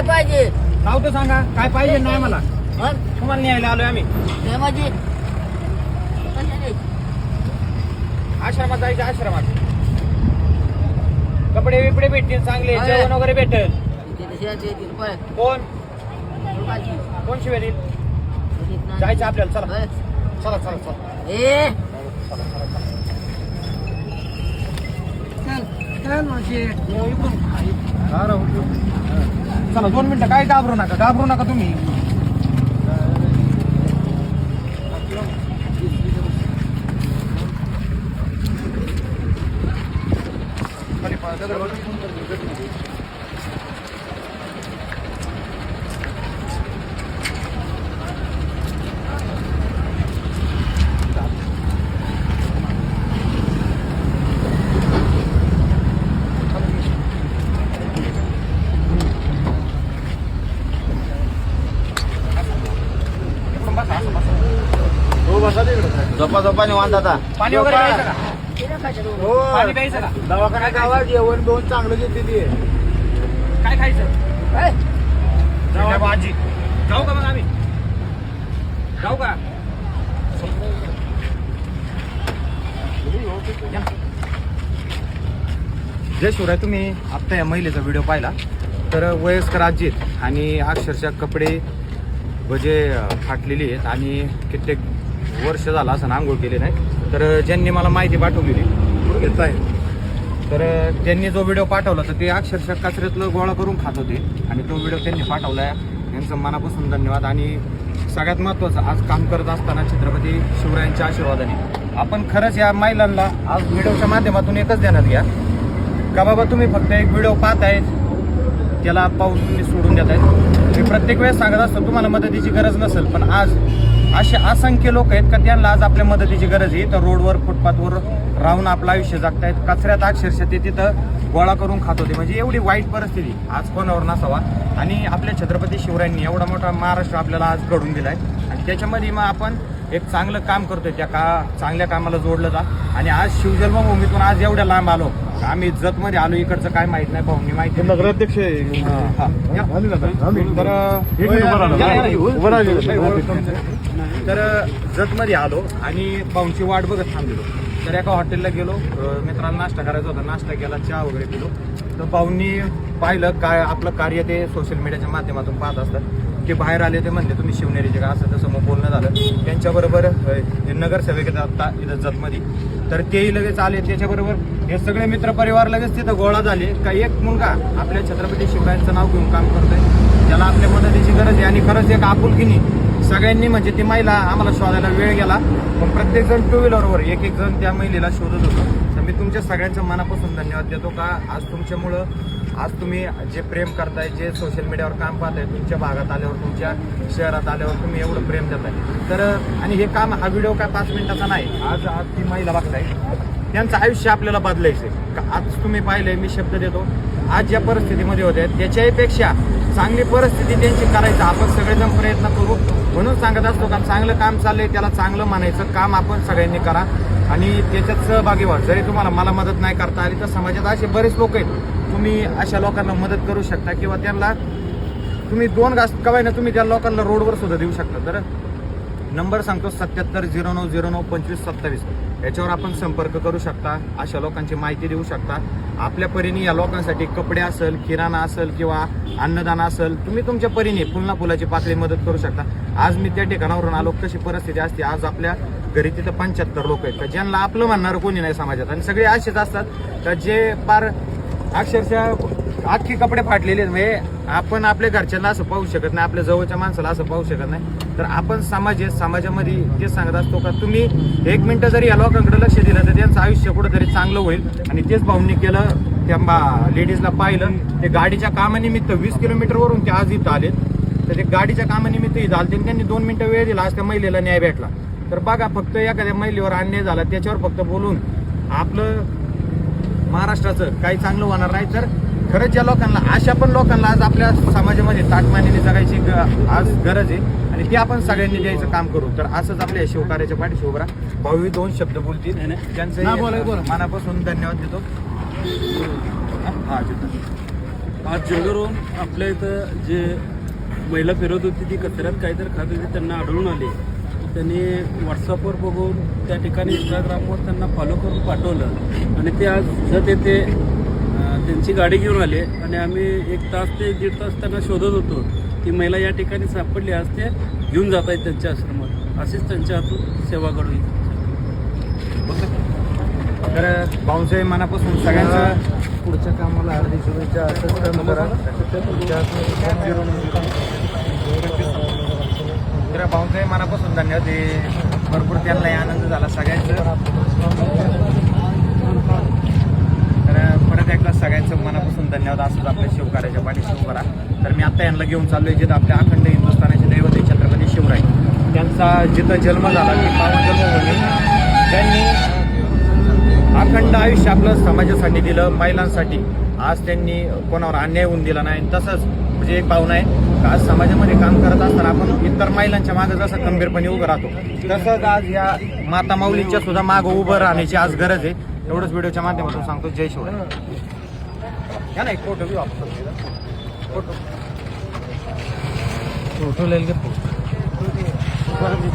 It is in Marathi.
काय पाहिजे नाव तर सांगा काय पाहिजे नाही मला तुम्हाला न्यायला आलोय आम्ही कशाने? आश्रमात जायचं आश्रमात कपडे बिपडे भेटतील चांगले अरे. जेवण वगैरे भेटेल येतील, पळ. कोण लोकांची. कोण शिवाय देईल. जायचं आपल्याला चला. चला चला चला ए यो, इकडून. हा, राहू, यो. चला दोन मिनिटं काय घाबरू नका घाबरू नका तुम्ही. खाली पा- दगड- इकडून बसा, असं बसा. झोपा झोपा निवांत आता. पाणी वगैरे प्यायचं का. हो. पाणी प्यायचं का? दवाखान्यात गावात जेवण दोन चांगलं देते ते. काय खायचं? जाऊ भाजी. जाऊ का मग आम्ही? जाऊ का. जय शिवराय तुम्ही आत्ता या महिलेचा व्हिडिओ पाहिला. तर वयस्कर आजी आहेत आणि अक्षरशः कपडे म्हणजे फाटलेली आहेत आणि कित्येक वर्ष झालं असं आंघोळ केले नाही. तर ज्यांनी मला माहिती पाठवलेली घेत आहे तर त्यांनी जो व्हिडिओ पाठवला तर ते अक्षरशः कचऱ्यातलं गोळा करून खात होते. आणि तो व्हिडिओ त्यांनी पाठवला. यांचं मनापासून धन्यवाद. आणि सगळ्यात महत्त्वाचं आज काम करत असताना छत्रपती शिवरायांच्या आशीर्वादाने. आपण खरंच या महिलांना आज व्हिडिओच्या माध्यमातून एकच देण्यात घ्या का बाबा तुम्ही फक्त एक व्हिडिओ पाहतायत त्याला पाहून तुम्ही सोडून देत आहेत मी प्रत्येक वेळेस सांगत असतो तुम्हाला मदतीची गरज नसेल पण आज असे असंख्य लोक आहेत का त्यांना आज आपल्या मदतीची गरज आहे. तर रोडवर फुटपाथवर राहून आपलं आयुष्य जगतायत. कचऱ्यात अक्षरशः ते तिथं गोळा करून खात होते. म्हणजे एवढी वाईट परिस्थिती. आज कोणावर नसावा. आणि आपल्या छत्रपती शिवरायांनी एवढा मोठा महाराष्ट्र आपल्याला आज घडून दिला आहे आणि त्याच्यामध्ये मग आपण एक चांगलं काम करतोय त्या का चांगल्या कामाला जोडलं जा. आणि आज शिवजन्मभूमीतून आज एवढ्या लांब आलो आम्ही जतमध्ये आलो इकडचं काय माहीत नाही भाऊनी माहिती. नगराध्यक्ष. तर जतमध्ये आलो आणि भाऊंची वाट बघत थांबलेलो तर एका हॉटेलला गेलो अं, मित्राला नाश्ता करायचा होता नाश्ता केला चहा वगैरे पिलो. तर भाऊंनी पाहिलं काय आपलं कार्य ते सोशल मीडियाच्या माध्यमातून पाहत असतात. ते बाहेर आले ते म्हणले तुम्ही शिवनेरीचे का? असं तसं मग बोलणं झालं. त्यांच्याबरोबर हे नगरसेवक आता इथं जतमध्ये. तर तेही लगेच आले. त्याच्याबरोबर हे सगळे मित्रपरिवार लगेच तिथं गोळा झाले. का एक मुलगा आपल्या छत्रपती शिवरायांचं नाव घेऊन काम करतोय. त्याला आपल्या मदतीची गरज आहे. आणि खरंच एक आपुलकीनी सगळ्यांनी म्हणजे ती महिला आम्हाला शोधायला वेळ गेला. पण प्रत्येक जण टू व्हीलरवर एक एक जण त्या महिलेला शोधत होतो. तर मी तुमच्या सगळ्यांचं मनापासून धन्यवाद देतो का? आज तुमच्यामुळं आज तुम्ही जे प्रेम करताय जे सोशल मीडियावर काम पाहताय तुमच्या भागात आल्यावर तुमच्या शहरात आल्यावर तुम्ही एवढं प्रेम देताय. तर आणि हे काम हा व्हिडिओ काय पाच मिनिटाचा नाही? आज आज ती महिला बघताय. त्यांचं आयुष्य आपल्याला बदलायचं का आज तुम्ही पाहिलंय मी शब्द देतो. आज ज्या परिस्थितीमध्ये होते त्याच्याही पेक्षा चांगली परिस्थिती त्यांची करायचं. आपण सगळेजण प्रयत्न करू. म्हणून सांगत असतो कारण चांगलं काम चाललंय त्याला चांगलं म्हणायचं. काम आपण सगळ्यांनी करा. आणि त्याच्यात सहभागी व्हा. जरी तुम्हाला मला मदत नाही करता आली तर समाजात असे बरेच लोक आहेत. तुम्ही अशा लोकांना मदत करू शकता किंवा त्यांना तुम्ही दोन घास कवाय ना तुम्ही त्या लोकांना रोडवर सुद्धा देऊ शकता. तर नंबर सांगतो सत्याहत्तर झिरो नऊ झिरो नऊ पंचवीस सत्तावीस. याच्यावर आपण संपर्क करू शकता अशा लोकांची माहिती देऊ शकता. आपल्या परीने या लोकांसाठी कपडे असेल किराणा असेल किंवा अन्नदान असेल तुम्ही तुमच्या परीने पुन्हा फुलाची पातळी मदत करू शकता. आज मी त्या ठिकाणावरून आलो कशी परिस्थिती असते आज आपल्या घरी तिथं पंच्याहत्तर लोक आहेत. तर ज्यांना आपलं म्हणणारं कोणी नाही समाजात. आणि सगळे असेच असतात का जे पार अक्षरशः अख्खे कपडे फाटलेले आहेत. म्हणजे आपण आपल्या घरच्यांना असं पाहू शकत नाही आपल्या जवळच्या माणसाला असं पाहू शकत नाही. तर आपण समाज आहे समाजामध्ये जे सांगत असतो का तुम्ही एक मिनटं जरी या लोकांकडे लक्ष दिलं तर त्यांचं आयुष्य कुठंतरी चांगलं होईल. आणि तेच भाऊंनी केलं त्या बा- लेडीजला पाहिलं ते गाडीच्या कामानिमित्त वीस किलोमीटरवरून ते आज इथं आलेत. तर ते गाडीच्या कामानिमित्त इथं आले आणि त्यांनी दोन मिनटं वेळ दिला आज त्या महिलेला न्याय भेटला. तर बघा फक्त एखाद्या महिलेवर अन्याय झाला त्याच्यावर फक्त बोलून आपलं महाराष्ट्राचं काही चांगलं होणार नाही. तर खरंच ज्या लोकांना अशा पण लोकांना आज आपल्या समाजामध्ये ताटमानीने जगायची आज गरज आहे. आणि ते आपण सगळ्यांनी द्यायचं काम करू. तर असंच आपल्या शिवकार्याच्या पाठीशी उभा. भाऊही दोन शब्द बोलतील. त्यांचं. मनापासून धन्यवाद देतो. आज जेणेकरून आपल्या इथं जे महिला फिरत होती ती कचऱ्यात काहीतरी खात होती त्यांना आढळून आले. त्यांनी व्हॉट्सअपवर बघून त्या ठिकाणी इंस्टाग्रामवर त्यांना फॉलो करून पाठवलं. आणि ते आज जत येथे अं, त्यांची गाडी घेऊन आले. आणि आम्ही एक तास ते दीड तास त्यांना शोधत होतो ती महिला या ठिकाणी सापडली आज ते घेऊन जात आहेत त्यांच्या आश्रमात. अशीच त्यांच्या हातून सेवा इच्छितो. तर भाऊंचे मनापासून सगळ्यांचं पुढच्या कामाला हार्दिक शुभेच्छा. असंच करा. तर भाऊंचे मनापासून धन्यवाद. हे भरपूर त्यांनाही आनंद झाला सगळ्यांचं. तर परत एकदा सगळ्यांचं मनापासून धन्यवाद. असंच आपल्या शिवकार्याच्या पाठीशी उभं राहा. तर मी आत्ता यांना घेऊन चाललोय जिथं आपल्या अखंड हिंदुस्थानाचे दैवत आहे छत्रपती शिवराय. त्यांचा जिथं जन्म झाला की पावन जन्मभूमी. त्यांनी अखंड आयुष्य आपलं समाजासाठी दिलं महिलांसाठी. आज त्यांनी कोणावर अन्याय होऊन दिला नाही. तसंच म्हणजे एक भावना आहे. आज समाजामध्ये काम करत असताना आपण इतर महिलांच्या मागे जसं खंबीरपणे उभं राहतो तसंच आज या माता माऊलींच्या सुद्धा मागं उभं राहण्याची आज गरज आहे. एवढंच व्हिडिओच्या माध्यमातून सांगतो. जय शिवराय. या ना एक फोटो घेऊ आपण. फोटो. फोटो लेल परत